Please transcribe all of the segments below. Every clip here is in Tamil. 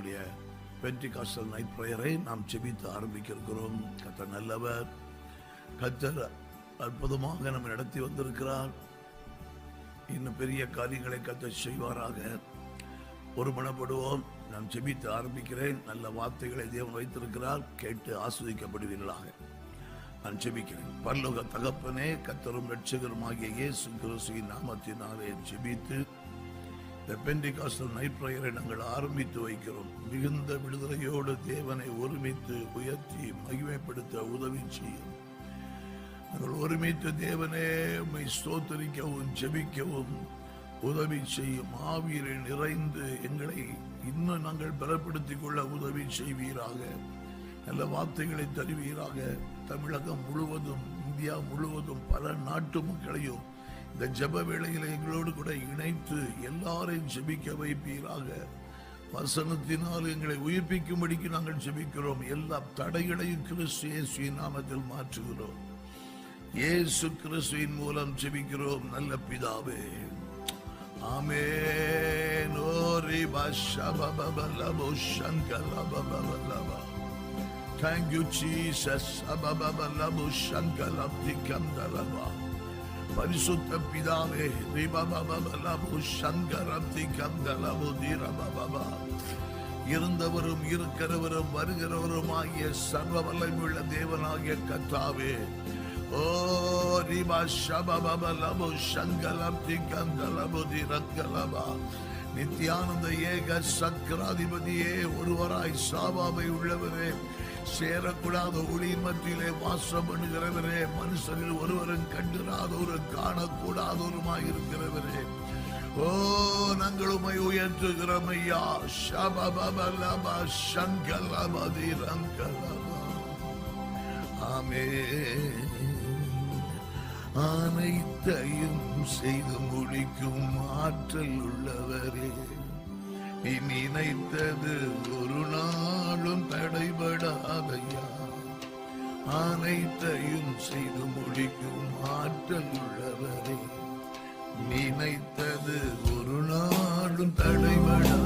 நம்முடைய பென்டிகாஸ்டல் நைட் ப்ரேயரை நாம் செபித்து ஆரம்பிக்க இருக்கிறோம் கத்தர் நல்லவர். கத்தர் அற்புதமாக நம்ம நடத்தி வந்திருக்கிறார். இன்னும் பெரிய காரியங்களை கத்தர் செய்வாராக. ஒருமனப்படுவோம் நாம் செபித்து ஆரம்பிக்கிறேன். நல்ல வார்த்தைகளை தேவன் வைத்திருக்கிறார். கேட்டு ஆஸ்வதிக்கப்படுவீர்களாக. நான் ஜெபிக்கிறேன். பரலோக தகப்பனே கத்தரும் ரட்சகருமாகிய இயேசு கிறிஸ்துவின் நாமத்தினாலே ஜெபித்து பெண்டிகாஸ்டல் நைட் ப்ரேயரை நாங்கள் ஆரம்பித்து வைக்கிறோம். மிகுந்த விடுதலையோடு தேவனை ஒருமித்து உயர்த்தி மகிமைப்படுத்த உதவி செய்யும். நாங்கள் ஒருமித்து தேவனே உண்மை ஸ்தோத்தரிக்கவும் ஜெபிக்கவும் உதவி செய்யும். ஆவியரை நிறைந்து எங்களை இன்னும் நாங்கள் பலப்படுத்திக் கொள்ள உதவி செய்வீராக. நல்ல வார்த்தைகளை தருவீராக. தமிழகம் முழுவதும் இந்தியா முழுவதும் பல நாட்டு மக்களையும் இந்த ஜப வேளையில் எங்களோடு கூட இணைத்து எல்லாரையும் ஜெபிக்க வைப்பீராக. வசனத்தினால் எங்களை உயிர்ப்பிக்கும்படிக்கு நாங்கள் ஜெபிக்கிறோம். எல்லா தடைகளையும் கிறிஸ்து இயேசுவின் நாமத்தில் மாற்றுகிறோம். இயேசு கிறிஸ்துவின் மூலம் ஜெபிக்கிறோம். நல்ல பிதாவே. ஆமென். ஓரி Thank you, Jesus. Abababalabu shankalabdikandalaba. பரிசுத்த பிதாவே ரிபபபலபு சங்கரப்திகந்தலபு தீரபபபா. இருந்தவரும் இருக்கிறவரும் வருகிறவரும் ஆகிய சர்வ வல்லமையுள்ள தேவனாகிய கத்தாவே ஓ ரிபா ஷபபபலபு சங்கலப்திகந்தலபு தீரங்கலபா. நித்யானந்த ஏக சக்கராதிபதியே ஒருவராய் சாபாவை உள்ளவரே சேரக்கூடாத ஒளி மத்தியிலே வாசம் பண்ணுகிறவரே மனுஷனில் ஒருவரும் கண்டிராதோரும் காணக்கூடாதோருமாய் இருக்கிறவரே. ஓ நாங்கள் உமை உயர்த்துகிறோம் ஐயா. ஷபபலபா சங்கலபதி ரங்கலபா. ஆமே அனைத்தையும் செய்து முடிக்கும் ஆற்றல் உள்ளவரே. நினைத்தது ஒரு நாளும் தடைபடாதையா? அனைத்தையும் செய்து முடிக்கும் ஆற்றல் உள்ளவரே நினைத்தது ஒரு நாளும் தடைபட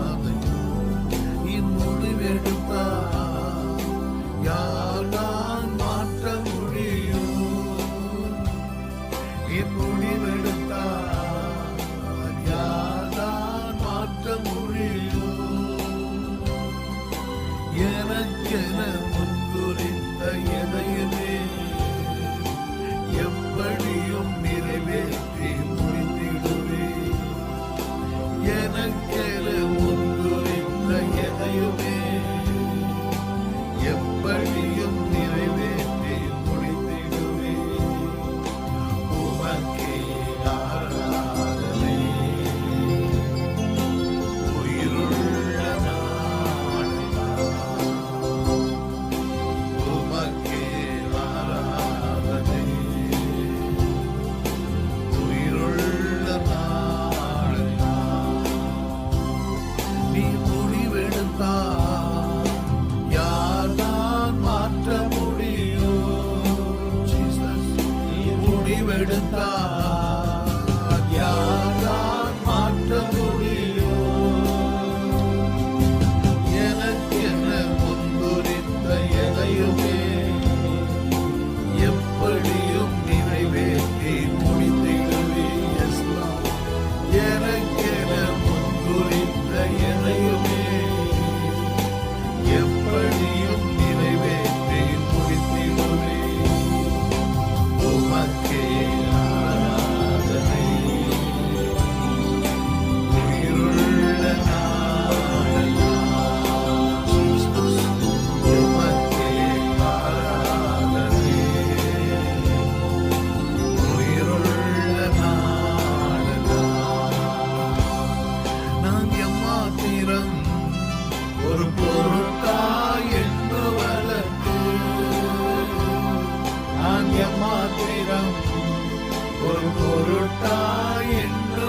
ஒரு பொருட்டாய் என்று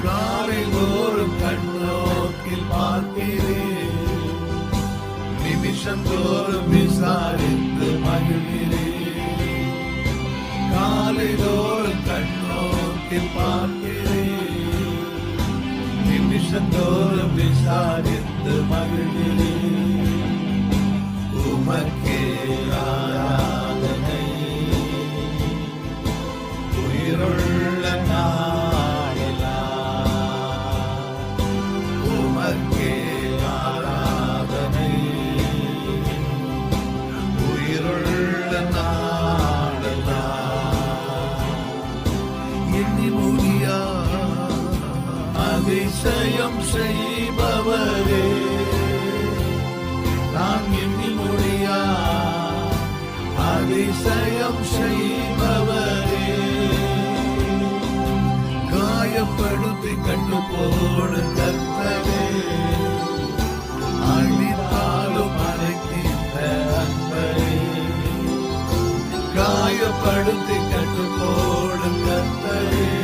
காலை காரில் கண்ணோக்கில் பார்க்கிறேன் நிமிஷம் தோறும் விசாரித்து மகிழ்கிறேன் காலைதோறும் கண்ணோக்கில் பார்க்கிறேன் வருஷந்தோறும் விசாரித்து மகிழ்கிறேன் அதிசயம் செய்பவரே நாம் எண்ணி முடியா அதிசயம் செய்பவரே காயப்படுத்தி கண்டு போடு கத்தவே. படுத்து கட்டு போடு கத்தவே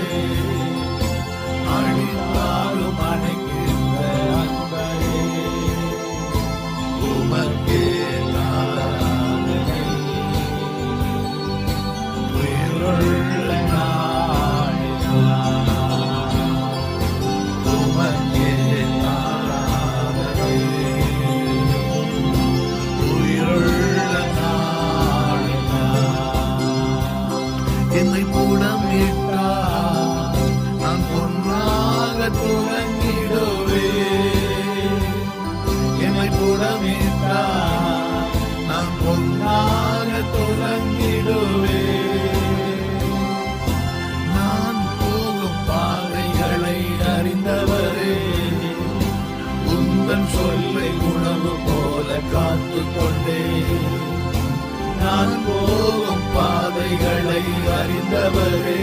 அறிந்தவரே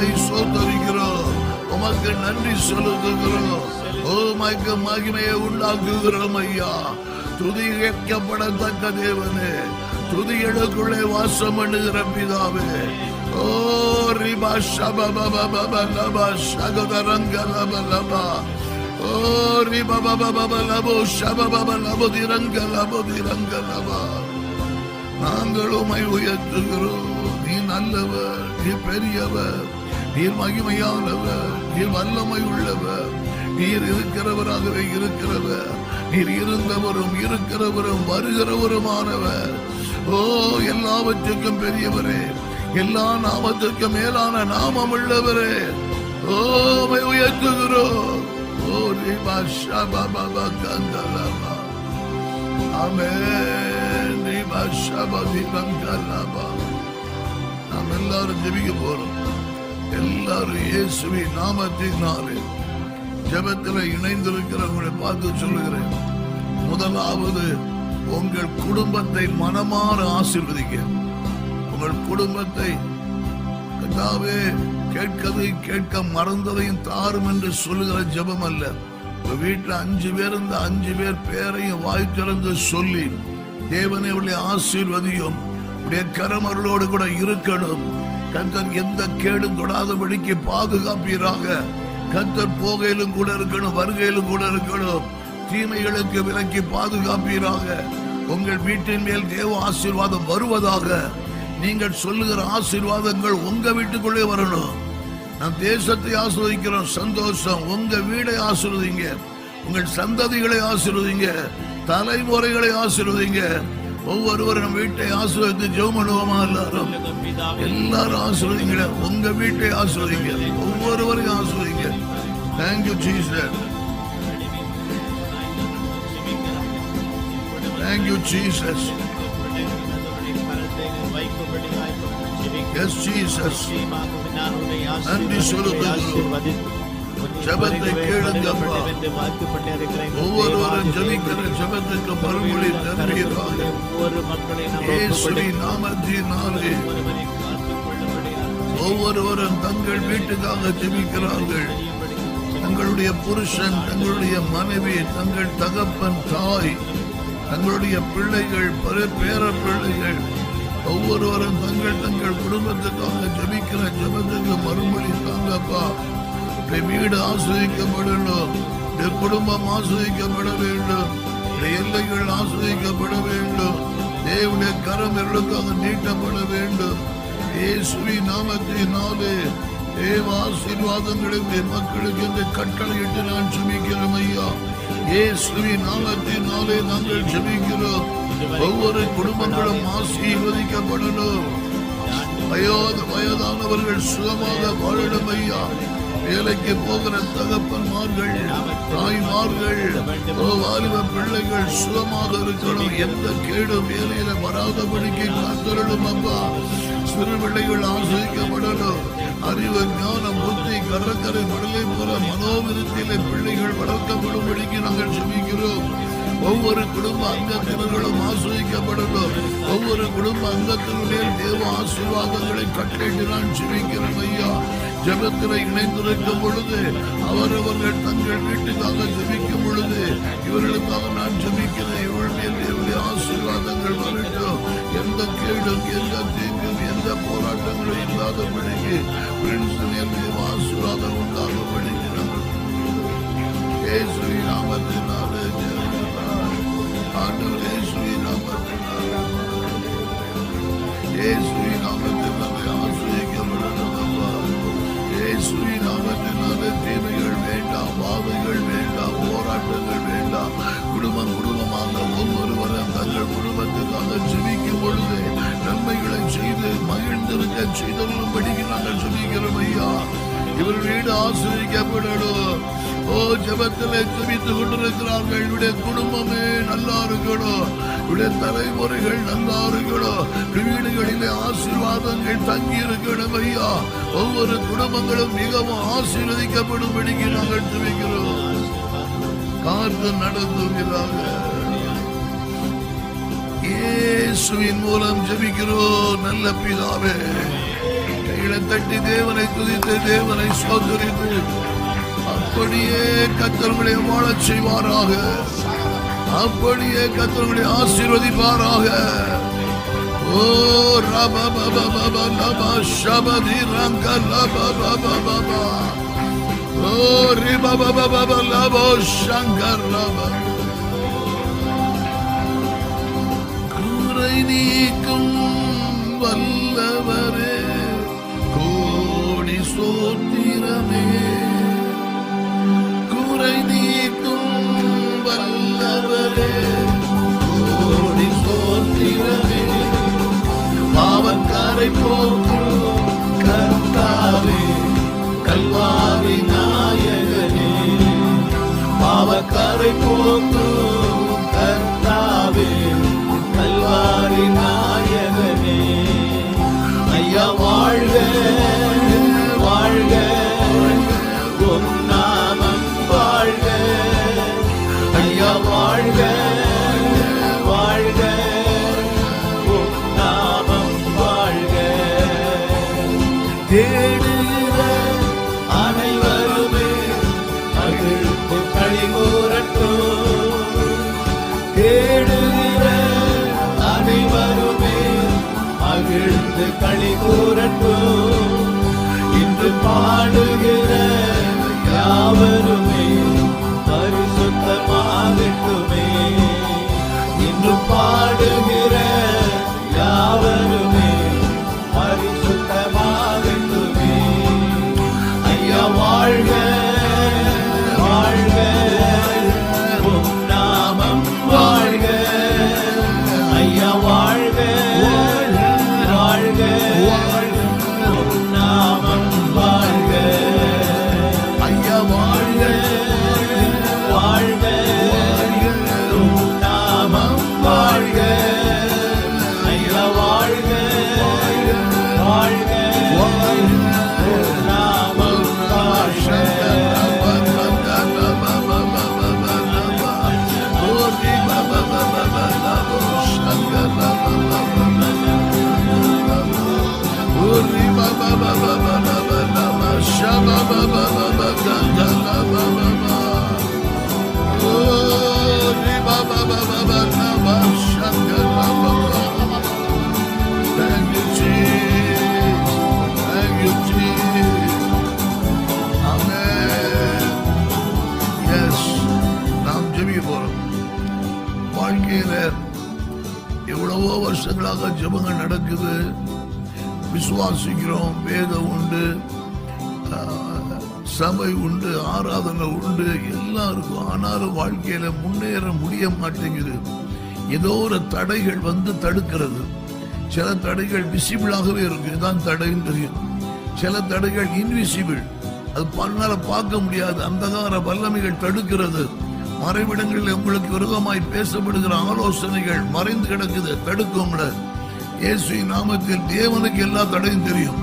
உம்மை சோதரிக்கிறோம் உமக்கு நன்றி செலுத்துகிறோம். உமக்கு மகிமையை உண்டாக்குகிறோம் ஐயா. துதிக்கப்படத்தக்க தேவனே. துதிகளுக்குள்ளே வாசம் பண்ணுகிற பிதாவே. ஓ ரிபா ஷபபபபபலபா சகதரங்கலபலபா ஓ ரிபபபபலபோ ஷபபபலபோ திரங்கலபோ திரங்கலபா நாங்கள் உமை உயர்த்துகிறோம். நீ நல்லவர் நீ பெரியவர். நீர் மகிமையானவர் நீர் வல்லமை உள்ளவர் நீர் இருக்கிறவராகவே இருக்கிறவர். நீர் இருந்தவரும் இருக்கிறவரும் வருகிறவருமானவர். ஓ எல்லாவற்றுக்கும் பெரியவரே. எல்லா நாமத்திற்கும் மேலான நாமம் உள்ளவரே ஓ உயர்த்துகிறோம். ஓ ரிபா ஷபபப கந்தலபா ஆமென். ரிபா ஷபதி கந்தலபா நாம் எல்லாரும் ஜெபிக்க போறோம். எல்லாரும் இயேசுவின் நாமத்தினாலே ஜெபத்தில் இணைந்திருக்கிறவங்களை பார்த்து சொல்லுகிறேன். முதலாவது உங்கள் குடும்பத்தை மனமாற ஆசிர்வதிக்க. உங்கள் குடும்பத்தை கர்த்தாவே கேட்கதையும் கேட்க மறந்ததையும் தாரும் என்று சொல்லுகிற ஜெபம் அல்ல. வீட்டில் அஞ்சு பேர் இந்த அஞ்சு பேர் பேரையும் வாய் திறந்து சொல்லி தேவனை உடைய ஆசீர்வதியும். உடைய கரமருளோடு கூட இருக்கணும். கர்த்தர் எந்த கேடும் தொடாதபடிக்கு பாதுகாப்பீராக. கர்த்தர் போகையிலும் கூட இருக்கணும் வருகையிலும் கூட இருக்கணும். தீமைகளுக்கு விலக்கி பாதுகாப்பீராக. உங்கள் வீட்டின் மேல் தேவ ஆசீர்வாதம் வருவதாக நீங்கள் சொல்லுகிற ஆசீர்வாதங்கள் உங்க வீட்டுக்குள்ளே வரணும். நம் தேசத்தை ஆசிர்வதிக்கிறோம் சந்தோஷம் உங்க வீடை ஆசிர்வதிங்க. உங்கள் சந்ததிகளை ஆசிர்வதிங்க. தலைமுறைகளை ஆசிர்வதிங்க. ஒவ்வொருவரும் வீட்டை ஆசீர்வதித்து ஜெபம் பண்ணுவோமா? எல்லாரும். எல்லாரும் ஆசீர்வதிங்க. உங்க வீட்டை ஆசீர்வதிங்க. ஒவ்வொருவரையும் ஆசீர்வதிங்க. Thank you Jesus thank you Jesus yes Jesus நன்றி செலுத்துகிறோம். கேளுங்கப்பா. ஒவ்வொருவரும் ஜெபிக்கிற ஜெபத்துக்கு மறுமொழி தருவீராக நாமத்தினாலே. ஒவ்வொருவரும் தங்கள் வீட்டுக்காக ஜெபிக்கிறார்கள். தங்களுடைய புருஷன் தங்களுடைய மனைவி தங்கள் தகப்பன் தாய் தங்களுடைய பிள்ளைகள் பல பேர பிள்ளைகள் ஒவ்வொருவரும் தங்கள் தங்கள் குடும்பத்துக்காக ஜெபிக்கிற ஜெபத்துக்கு மறுமொழி தாங்கப்பா. உடைய வீடு ஆஸ்வதிக்கப்படணும் உடைய குடும்பம் ஆசிரியக்கப்பட வேண்டும். உடைய எல்லைகள் ஆசிரியக்கப்பட வேண்டும். தேவனுடைய கரம் எர்களுக்காக நீட்டப்பட வேண்டும். இயேசுவி நாமத்தினாலே தேவ ஆசீர்வாதங்களை உடைய மக்களுக்கு இந்த கட்டளையிட்டு நான் சுமிக்கிறோம் ஐயா. இயேசுவி நாமத்தினாலே நாங்கள் ஜெபிக்கிறோம் ஒவ்வொரு குடும்பங்களும் ஆசீர்வதிக்கப்படணும். வயோத வயதானவர்கள் சுகமாக வாழணும் ஐயா. வேலைக்கு போகிற தகப்பன்மார்கள் தாய்மார்கள் வாலிப பிள்ளைகள் சுகமாக இருக்கணும். எந்த கேடும் வேலையில வராதபடிக்கு காத்திரணும் அப்பா. சிறு பிள்ளைகள் ஆசிரிக்கப்படணும் அறிவு ஞானம் புத்தி கடற்கரை மடலை போல மனோவிருத்தியிலே பிள்ளைகள் வளர்க்கப்படும்படிக்கு நாங்கள் ஜெபிக்கிறோம் ஒவ்வொரு குடும்ப அங்கத்தினர்களும் ஆசிரியக்கப்படணும். ஒவ்வொரு குடும்ப அங்கத்தினுடைய தேவ ஆசீர்வாதங்களை கட்டளை நான் ஜெபிக்கிறேன் ஐயா. ஜபத்தில் இணைந்திருக்கும் பொழுது அவரவர்கள் தங்கள் வீட்டுக்காக ஜபிக்கும் பொழுது இவர்களுக்காக நான் ஜபிக்கிறேன். இவர்கள் மேல் தேவனுடைய ஆசீர்வாதங்கள் வரட்டும். எந்த கேடும் எந்த தீங்கும் எந்த போராட்டங்களும் இல்லாதபடிக்கு பிரின்ஸ் மேல் ஆசீர்வாதம் உண்டாகும்படிக்கு நாங்கள் இயேசுவின் நாமத்தினாலே ஜெபிக்கிறேன். ஆண்டவர் இயேசுவின் நாமத்தினாலே இயேசுவின் நாமத்தினாலே இவர் ஓ ஜெபத்திலே ஜெபித்துக் கொண்டிருக்கிறார்கள். இவருடைய குடும்பமே நல்லா இருக்கணும் இவருடைய தலைமுறைகள் நல்லா இருக்கணும் வீடுகளிலே ஆசீர்வாதங்கள் தங்கி இருக்கணும் ஐயா. ஒவ்வொரு குடும்பங்களும் மிகவும் ஆசீர்வதிக்கப்படும்படிக்கு நாங்கள் துவிக்கிறோம் காத்து நடத்துகிறாங்க. இயேசுவின் மூலம் ஜபிக்கிறோம். நல்ல பிதாவே. கைகளை தட்டி தேவனை துதித்து தேவனை சோதரித்து அப்படியே கத்தர்களை வாழச் செய்வாராக. அப்படியே கத்தர்களை ஆசீர்வதிப்பாராக. ஓ ரப பப பப லப ஷபதி ரங்க லப பப பப ஓ ரிப பப பப லபோ. சங்கர் லப குறை நீக்கும் வல்லவர் சோத்திரமே. குறை நீக்கும் வல்லவரே. கோடி சோத்திரமே. பாவக்காரை போக்கும் கர்த்தாவே. கல்வாரி நாயகனே. பாவக்காரை போக்கும் மகிழ்ந்து கழிகூறட்டும் இன்று பாடுகிற எவ்வளவோ வருஷங்களாக ஜெபங்கள் நடக்குது. விசுவாசிக்கிறோம் வேதம் உண்டு சபை உண்டு ஆராதனை உண்டு எல்லாம் இருக்கும். ஆனாலும் வாழ்க்கையில முன்னேற முடிய மாட்டேங்குது. ஏதோ ஒரு தடைகள் வந்து தடுக்கிறது. சில தடைகள் விசிபிளாகவே இருக்கு. இதுதான் தடைன்னு தெரியும். சில தடைகள் இன்விசிபிள் அது பண்ணால பார்க்க முடியாது. அந்தகார வல்லமைகள் தடுக்கிறது. மறைவிடங்களில் உங்களுக்கு விரோதமாய் பேசப்படுகிற ஆலோசனைகள் மறைந்து கிடக்குது. தடுக்கும்ல இயேசு நாமத்தில் தேவனுக்கு எல்லா தடையும் தெரியும்.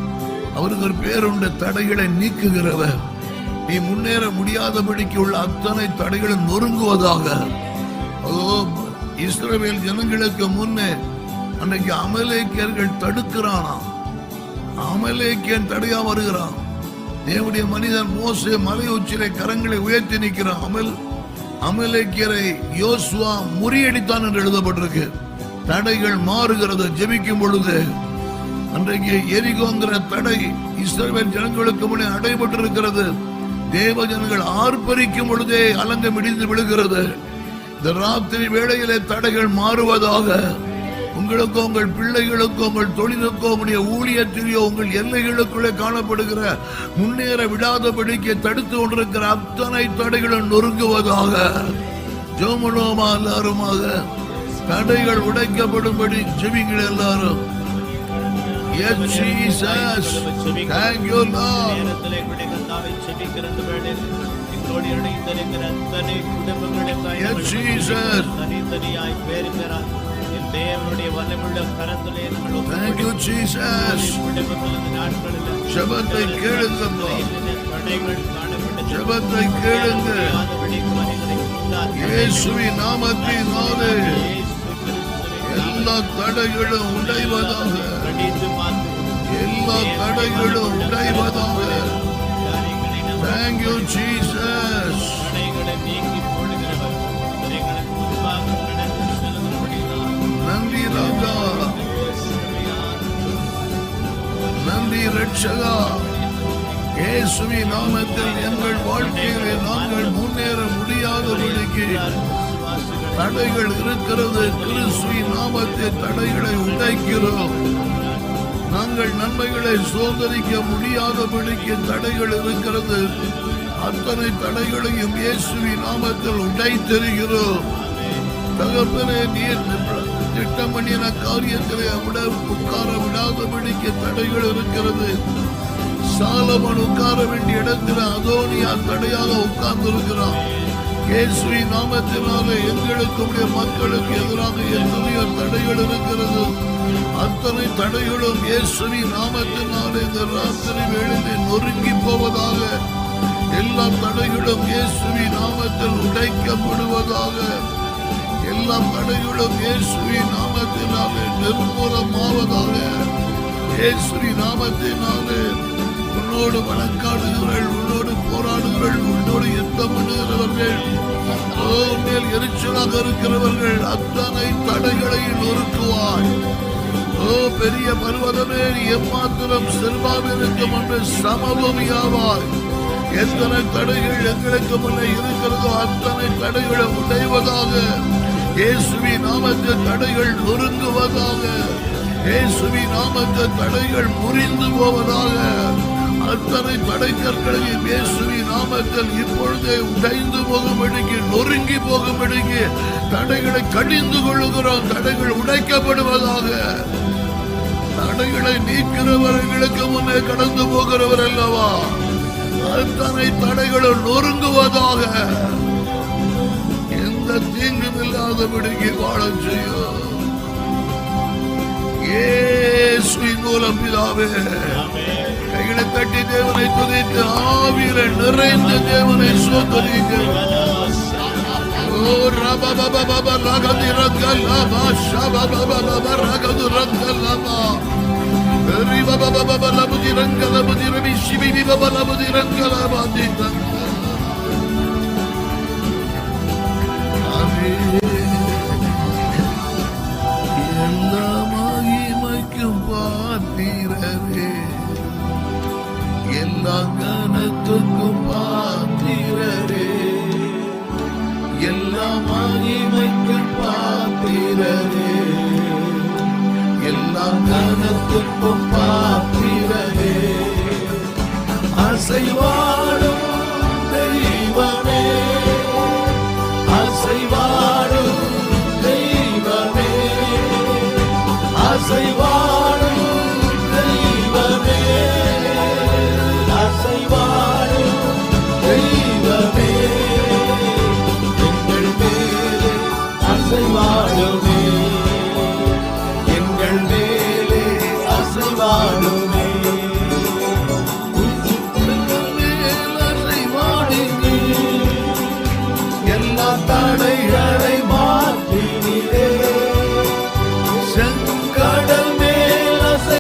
அவருக்கு ஒரு பேருண்ட தடைகளை நீக்குகிறவர். நீ முன்னேற முடியாதபடிக்கு உள்ள அத்தனை தடைகளும் நொறுங்குவதாக. அதோ இஸ்ரவேல் ஜனங்களுக்கு முன்னே அன்னைக்கு அமலேக்கியர்கள் தடுக்கிறானாம். அமலேக்கியன் தடையா வருகிறான். தேவனுடைய மனிதன் மோசே மலை உச்சிலை கரங்களை உயர்த்தி நிற்கிறான். அமல் அமலேக்கியரை யோசுவா முறியடித்தான் என்று எழுதப்பட்டிருக்கு. தடைகள் மாறுகிறது ஜெபிக்கும் பொழுது. அன்றைக்கு எரிகோங்கிற தடை இஸ்ரேல் ஜனங்களுக்கு முன்னே அடைபட்டிருக்கிறது தேவ ஜனங்கள் ஆர்ப்பரிக்கும் பொழுதே அலங்கம் இடிந்து விழுகிறது. இந்த ராத்திரி வேளையிலே தடைகள் மாறுவதாக உங்களுக்கோ உங்கள் பிள்ளைகளுக்கோ உங்கள் தொழிலுக்கோ உங்களுடைய ஊழியத்திலேயோ உங்கள் எல்லைகளுக்குள்ளே காணப்படுகிற முன்னேற விடாதபடிக்கு தடுத்து கொண்டிருக்கிற அத்தனை தடைகளும் நொறுங்குவதாக ஜோமனோமா எல்லாருமாக தடைகள் உடைக்கப்படும்படி ஜெபிங்கள் எல்லாரும் Yes, Jesus. Thank you, Lord. Yes, Jesus. தேவனுடைய வல்லமுள்ள கரத்திலே Thank you, Jesus. ஜெபத்தை கேளுங்கப்பா. ஜெபத்தை கேளுங்க. இயேசு இயேசுவின் நாமத்தினாலே எல்லா தடைகளும் உடைவதாக எல்லா தடைகளும் உடைவதாக Thank you, Jesus. ரட்சகா இயேசுவின் நாமத்தில் எங்கள் வாழ்க்கையிலே நாங்கள் முன்னேற முடியாதபடிக்கு தடைகள் இருக்கிறது. கிறிஸ்துவின் நாமத்தில் தடைகளை உடைக்கிறோம். நாங்கள் நன்மைகளை சுதந்திரிக்க முடியாதபடிக்கு தடைகள் இருக்கிறது. அத்தனை தடைகளையும் இயேசுவின் நாமத்தில் உடைத்தருகிறோம் தகப்பனே நீர் திட்டம் பண்ணின காரியங்களை விட உட்கார விடாதபடிக்கு தடைகள் இருக்கிறது. சாலமன் உட்கார வேண்டிய இடத்தில் அதோனியா தடையாக உட்கார்ந்து இருக்கிறான் இயேசுவி நாமத்தினாலே எங்களுக்கு மக்களுக்கு எதிராக எத்தனையோ தடைகள் இருக்கிறது. அத்தனை தடைகளும் இயேசுவி நாமத்தினால இந்த ராத்திரி வேளையிலே நொறுங்கி போவதாக எல்லா தடைகளும் இயேசுவி நாமத்தில் உடைக்கப்படுவதாக எல்லா தடைகளும் இயேசுவி நாமத்தினாலே நிர்மூலமாவதாக. இயேசுவி நாமத்தினாலே உன்னோடு வழக்காடுகிறவர்கள் உன்னோடு போராடுகிறவர்கள் உன்னோடு யுத்தம் பண்ணுகிறவர்கள் ஓ, மேல் எரிச்சலாக இருக்கிறவர்கள் அத்தனை தடைகளையும் நொறுக்குவாய். ஓ பெரிய பருவதமே எம்மாத்திரம் செல்வாக இருக்கும் என்று சமபூமியாவாய். எத்தனை தடைகள் எங்களுக்கு முன்னே இருக்கிறதோ அத்தனை தடைகளை உடைவதாக இயேசுவி நாமத்து தடைகள் நொறுங்குவதாக இயேசுவி நாமத்து தடைகள் முறிந்து போவதாக அத்தனை தடைக்கற்களையும் இயேசுவி நாமத்தில் இப்பொழுதே உடைந்து போகும்படிக்கு நொறுங்கி போகும்படிக்கு தடைகளை கடிந்து கொள்ளுகிறோம் தடைகள் உடைக்கப்படுவதாக. தடைகளை நீக்கிறவர்களுக்கு முன்னே கடந்து போகிறவர் அல்லவா? அத்தனை தடைகளும் நொறுங்குவதாக. தீங்கும் இல்லாதபடிக்கு வாழச் செய்யும். இயேசுவின் மூலம் பிதாவே கைகளை தட்டி தேவனை துதித்து ஆவியில நிறைந்த தேவனை சோதரிங்க ஓ ரப பபா பபா ரகதி ரங்கலமா ஷப பப பப ரகது ரங்கலமா ரி பப பப பப லபதி ரங்கலபதி ரபி சிபிடி பப லபதி ரங்கலமா பாத்திரரே எல்லா கனத்துக்கும் பாத்திரரே எல்லா மகிமைக்கும் பாத்திரரே கனத்துக்கும் பாத்திரரே அசைவாடும்